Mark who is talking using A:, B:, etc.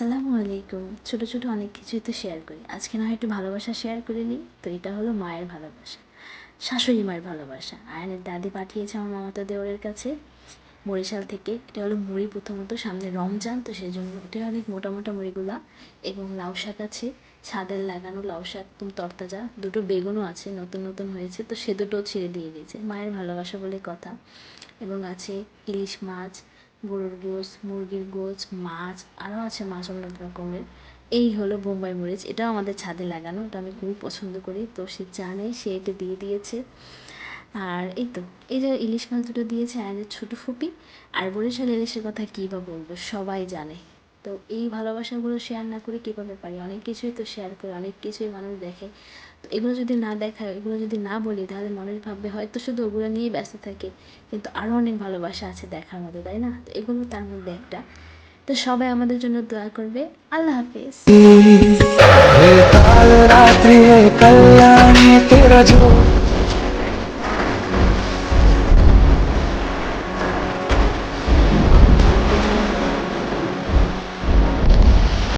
A: আসসালামু আলাইকুম। ছোটো ছোটো অনেক কিছুই তো শেয়ার করি। আজকে না হয় একটু ভালোবাসা শেয়ার করে নিই। তো এটা হলো মায়ের ভালোবাসা। শাশুড়ি মায়ের ভালোবাসা। আয়নের দাদি পাঠিয়েছে আমার মামাতো দেওরের কাছে বরিশাল থেকে। এটা হলো মুড়ি প্রথমত, সামনে রমজান, তো সেই জন্য এটা অনেক মোটা মোটা মুড়িগুলা এবং লাউ শাক আছে। ছাদের লাগানো লাউ শাক, একদম তরতাজা। দুটো বেগুনও আছে, নতুন নতুন হয়েছে। তো সে দুটো ছেড়ে দিয়ে দিয়েছে মায়ের ভালোবাসা বলে কথা। এবং আছে ইলিশ মাছ গরুর গোস মুরগির গোস মাছ আরও আছে মাছ অনেক রকমের। এই হলো বোম্বাই মরিচ। এটাও আমাদের ছাদে লাগানো এটা আমি খুবই পছন্দ করি। তো সে জানে সে এটা দিয়ে দিয়েছে। আর এই তো, এই যে ইলিশ মাছ দুটো দিয়েছে আয়নের ছোটো ফুপি। আর বরিশাল ইলিশের কথা কী বা বলব, সবাই জানে। তো এই ভালোবাসাগুলো শেয়ার না করে কীভাবে পারি? অনেক কিছুই তো শেয়ার করি, অনেক কিছুই মানুষ দেখে। তো এগুলো যদি না দেখায়, এগুলো যদি না বলি, তাহলে মানুষ ভাববে হয়তো শুধু ওগুলো নিয়েই ব্যস্ত থাকে। কিন্তু আরও অনেক ভালোবাসা আছে দেখার মতো, তাই না? তো এগুলো তার মধ্যে একটা। তো সবাই আমাদের জন্য দোয়া করবে। আল্লাহ হাফিজ।
B: রাত্রি কল্যাণ